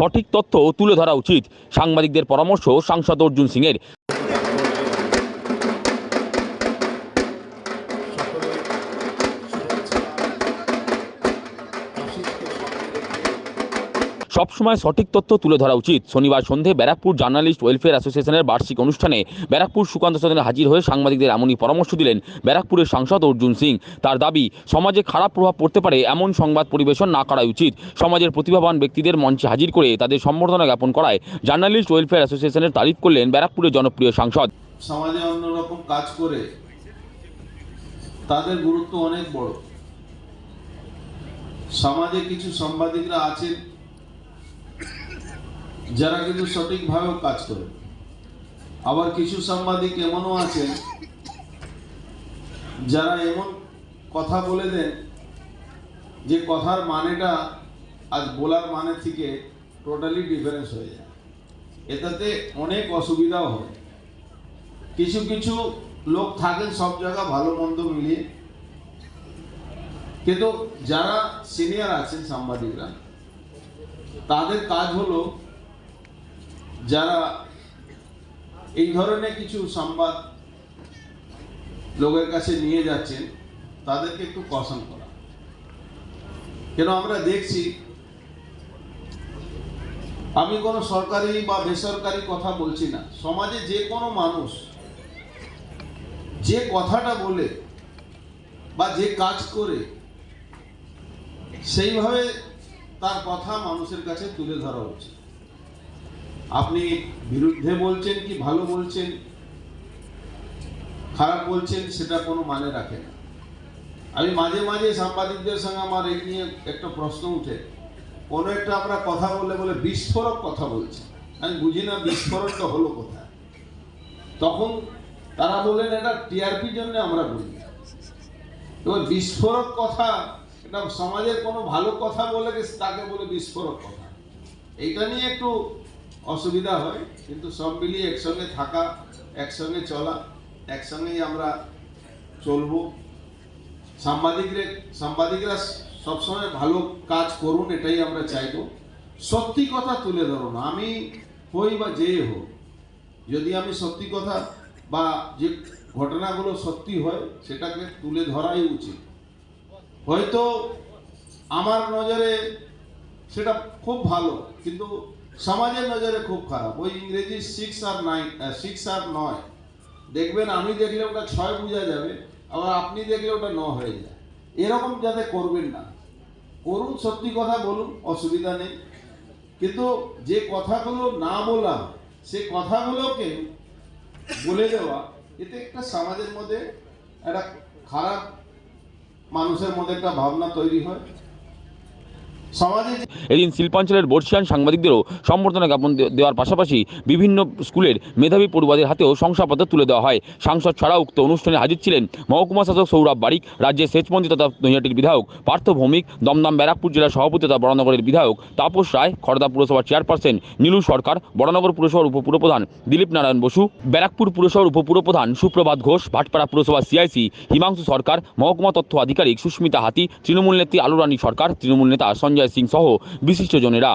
সঠিক তথ্য তুলে ধরা উচিত। সাংবাদিকদের পরামর্শ সাংসদ অর্জুন সিংয়ের। সবসময় সঠিক তথ্য তুলে ধরা উচিত। শনিবার সন্ধে ব্যারাকপুর জার্নালিস্ট ওয়েলফেয়ার অ্যাসোসিয়েশনের বার্ষিক অনুষ্ঠানে ব্যারাকপুর সুকান্ত সদনে হাজির হয়ে সাংবাদিকদের এমনই পরামর্শ দিলেন ব্যারাকপুরের সাংসদ অর্জুন সিং। তার দাবি, সমাজে খারাপ প্রভাব পড়তে পারে এমন সংবাদ পরিবেশন না করাই উচিত। সমাজের প্রতিভাবান ব্যক্তিদের মঞ্চে হাজির করে তাদের সম্বর্ধনা জ্ঞাপন করায় জার্নালিস্ট ওয়েলফেয়ার অ্যাসোসিয়েশনের তারিফ করলেন ব্যারাকপুরের জনপ্রিয় সাংসদ। সমাজে অন্যরকম কাজ করে তাদের গুরুত্ব অনেক বড়। সমাজে কিছু সাংবাদিকরা আছেন যারা কিন্তু সঠিকভাবেও কাজ করে। আবার কিছু সাংবাদিক এমনও আছেন, যারা এমন কথা বলে দেন যে কথার মানেটা আজ বলার মানে থেকে টোটালি ডিফারেন্স হয়ে যায়। এটাতে অনেক অসুবিধাও হয়। কিছু কিছু লোক থাকেন সব জায়গা ভালো মন্দ মিলিয়ে। কিন্তু যারা সিনিয়র আছেন সাংবাদিকরা, তাদের কাজ হলো যারা এই ধরনের কিছু সংবাদ লোকের কাছে নিয়ে যাচ্ছেন, তাদেরকে একটু কষণ করা। কেন আমরা দেখছি, আমি কোনো সরকারি বা বেসরকারি কথা বলছি না। সমাজে যে কোনো মানুষ যে কথাটা বলে বা যে কাজ করে, সেইভাবে তার কথা মানুষের কাছে তুলে ধরা উচিত। আপনি বিরুদ্ধে বলছেন কি ভালো বলছেন? খারাপ বলছেন, সেটা কোনো মানে রাখে না। আমি মাঝে মাঝে সাংবাদিকদের সঙ্গে আমার এই নিয়ে একটা প্রশ্ন উঠে। কোনো একটা আমরা কথা বলে বলে বিস্ফোরক কথা বলছি। আমি বুঝি না বিস্ফোরণটা হলো কোথায়। তখন তারা বলেন এটা টিআরপির জন্য আমরা বলি। এবার বিস্ফোরক কথা, এটা সমাজের কোনো ভালো কথা বলে তাকে বলে বিস্ফোরক কথা। এইটা নিয়ে একটু অসুবিধা হয়, কিন্তু সব মিলিয়ে একসঙ্গে থাকা, একসঙ্গে চলা, একসঙ্গেই আমরা চলবো। সাংবাদিকরা সাংবাদিকরা সবসময় ভালো কাজ করুন, এটাই আমরা চাইব। সত্যি কথা তুলে ধরুন আমি হই বা যে হোক, যদি আমি সত্যি কথা বা যে ঘটনাগুলো সত্যি হয়, সেটাকে তুলে ধরাই উচিত। হয়তো আমার নজরে সেটা খুব ভালো, কিন্তু সমাজের নজরে খুব খারাপ। ওই ইংরেজি সিক্স আর নাইন সিক্স আর নয়। দেখবেন, আমি দেখলে ওটা ছয় বোঝা যাবে, আবার আপনি দেখলে ওটা ন হয়ে যায়। এরকম যাতে করবেন না। করুন, সত্যি কথা বলুন, অসুবিধা নেই। কিন্তু যে কথাগুলো না বলা, সে কথাগুলোকে বলে দেওয়া, এতে একটা সমাজের মধ্যে একটা খারাপ মানুষের মধ্যে একটা ভাবনা তৈরি হয়। এদিন শিল্পাঞ্চলের বর্ষিয়ান সাংবাদিকদেরও সম্বর্ধনা জ্ঞাপন দেওয়ার পাশাপাশি বিভিন্ন স্কুলের মেধাবী পড়ুয়াদের হাতেও শংসাপত্র তুলে দেওয়া হয়। সাংসদ ছাড়া উক্ত অনুষ্ঠানে হাজির ছিলেন মহকুমা শাসক সৌরভ বারিক, রাজ্যের সেচমন্ত্রী তথা নৈহাটির বিধায়ক পার্থ ভৌমিক, দমদম ব্যারাকপুর জেলার সভাপতি তথা বড়নগরের বিধায়ক তাপস রায়, খড়দা পুরসভার চেয়ারপারসন নীলু সরকার, বড়নগর পুরসভার উপপুরপ্রধান দিলীপ নারায়ণ বসু, ব্যারাকপুর পুরসভার উপপুরপ্রধান সুপ্রভাত ঘোষ, ভাটপাড়া পুরসভা সিআইসি হিমাংশু সরকার, মহকুমা তথ্য আধিকারিক সুস্মিতা হাতি, তৃণমূল নেত্রী আলুরানী সরকার, তৃণমূল নেতা সঞ্জয় সিং সহ বিশিষ্টজনেরা